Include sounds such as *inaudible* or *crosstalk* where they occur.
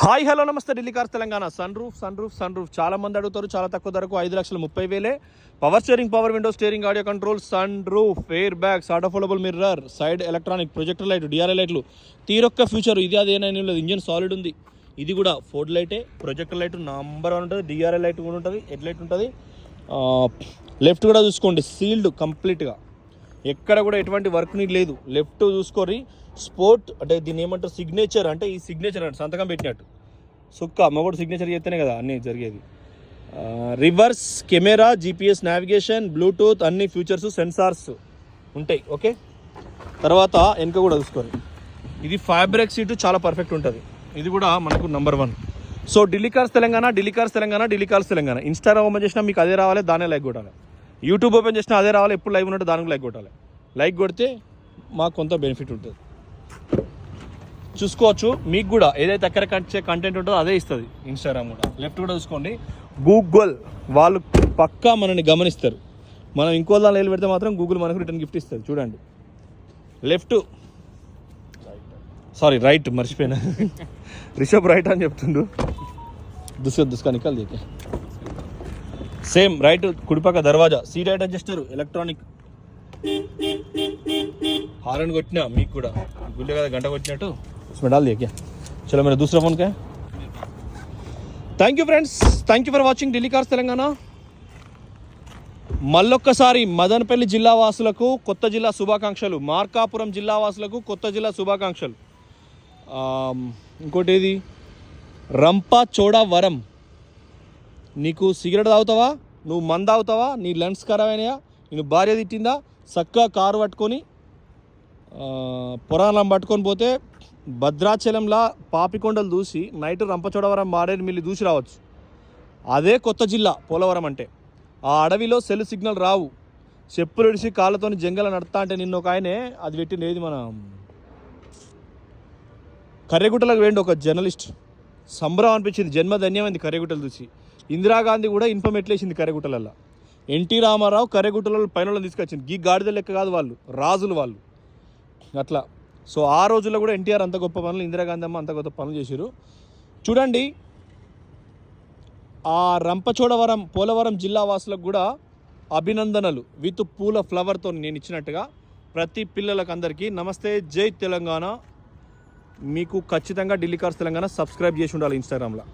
Hi hello నమస్తే Delhi cars Telangana. Sunroof sunroof sunroof చాలా మంది అడుగుతారు చాలా తక్కువ ధరకు ఐదు లక్షల ముప్పై వేలే. Power steering power window steering audio control sunroof air bags auto foldable mirror side electronic projector light DRL లైట్లు తీరొక్క ఫ్యూచర్ ఇది అదేనని లేదు. ఇంజన్ సాలిడ్ ఉంది. ఇది కూడా ఫోర్డ్ లైటే ప్రొజెక్టర్ లైట్ నంబర్ వన్ ఉంటుంది డిఆర్ఎల్ లైట్ కూడా ఉంటుంది హెడ్ లైట్ ఉంటుంది లెఫ్ట్ కూడా చూసుకోండి సీల్డ్ కంప్లీట్గా ఎక్కడ కూడా ఎటువంటి వర్క్ నీడ్ లేదు. లెఫ్ట్ చూసుకోరి స్పోర్ట్ అంటే దీన్ని ఏమంటారు? సిగ్నేచర్ అంటే ఈ సిగ్నేచర్ అంటే సంతకం పెట్టినట్టు. సుక్క మగోడు సిగ్నేచర్ చేస్తేనే కదా అన్నీ జరిగేది. Reverse camera GPS navigation bluetooth అన్ని ఫ్యూచర్స్ సెన్సార్స్ ఉంటాయి ఓకే? తర్వాత వెనక కూడా చూసుకోండి. ఇది ఫ్యాబ్రిక్ సీటు చాలా పర్ఫెక్ట్ ఉంటుంది. ఇది కూడా మనకు number one so Delhi cars Telangana Delhi cars Telangana Delhi cars Telangana Instagram open చేసినా మీకు అదే రావాలి దానే లైక్ కొట్టాలి. యూట్యూబ్ ఓపెన్ చేసినా అదే రావాలి ఎప్పుడు లైవ్ ఉన్నట్టు దానికి లైక్ కొట్టాలి. లైక్ కొడితే మాకు కొంత బెనిఫిట్ ఉంటుంది. చూసుకోవచ్చు మీకు కూడా ఏదైతే ఎక్కడ కంటే కంటెంట్ ఉంటుందో అదే ఇస్తుంది ఇన్స్టాగ్రామ్ కూడా. లెఫ్ట్ కూడా చూసుకోండి. గూగుల్ వాళ్ళు పక్కా మనల్ని గమనిస్తారు. మనం ఇంకో దాని వేలు పెడితే మాత్రం గూగుల్ మనకు రిటర్న్ గిఫ్ట్ ఇస్తుంది. చూడండి. లెఫ్ట్ సారీ రైట్ మర్చిపోయినా. *laughs* రిషబ్ రైట్ అని చెప్తుండు. దుస్క దుస్కానికల్ దీకే. సేమ్ రైట్ కుడిపక్క దర్వాజా. Seat right adjuster electronic horn కొట్టినా మీకు కూడా గుండె కదా గంట కొట్టినట్టు उसमें डाल दिया क्या चलो मेरा दूसरा फोन क्या है thank you friends thank you for watching Delhi cars Telangana మళ్ళొక్కసారి మదనపల్లి జిల్లా వాసులకు కొత్త జిల్లా శుభాకాంక్షలు మార్కాపురం జిల్లా వాసులకు కొత్త జిల్లా శుభాకాంక్షలు ఆమ్, ఇంకోటి ఏది రంపా చోడా వరం నీకు సిగరెట్ తాగుతావా నువ్వు మంద తాగుతావా నీ లెన్స్ ఖరాబ్ అయినాయా నేను భార్య తిట్టిందా చక్కగా కారు పట్టుకొని పురాణం పట్టుకొని పోతే భద్రాచలంలా పాపికొండలు చూసి నైట్ రంపచోడవరం మారేడు మిల్లి చూసి రావచ్చు. అదే కొత్త జిల్లా పోలవరం అంటే. ఆ అడవిలో సెల్ సిగ్నల్ రావు. చెప్పులు ఇడిసి కాళ్ళతోని జంగల నడతా అంటే నిన్న ఒక ఆయనే అది పెట్టింది ఏది మన కర్రెగుట్టలకు వేయండి ఒక జర్నలిస్ట్. సంబరం అనిపించింది జన్మ ధన్యమైంది కర్రెగుట్టలు చూసి ఇందిరాగాంధీ కూడా ఇన్ఫర్మ్ ఎట్లేసింది కర్రెగుట్టలల్లో. ఎన్టీ రామారావు కర్రెగుట్టలలో పైన తీసుకొచ్చింది. గీ గాడిద లెక్క కాదు వాళ్ళు రాజులు వాళ్ళు. అట్లా. సో ఆ రోజుల్లో కూడా ఎన్టీఆర్ అంత గొప్ప పనులు ఇందిరాగాంధీ అమ్మ అంత గొప్ప పనులు చేశారు చూడండి ఆ రంపచోడవరం పోలవరం జిల్లా వాసులకు కూడా అభినందనలు. విత్ పూల ఫ్లవర్తో నేను ఇచ్చినట్టుగా ప్రతి పిల్లలకు అందరికీ నమస్తే జై తెలంగాణ. మీకు ఖచ్చితంగా ఢిల్లీ కార్స్ తెలంగాణ సబ్స్క్రైబ్ చేసి ఉండాలి ఇన్స్టాగ్రామ్లో.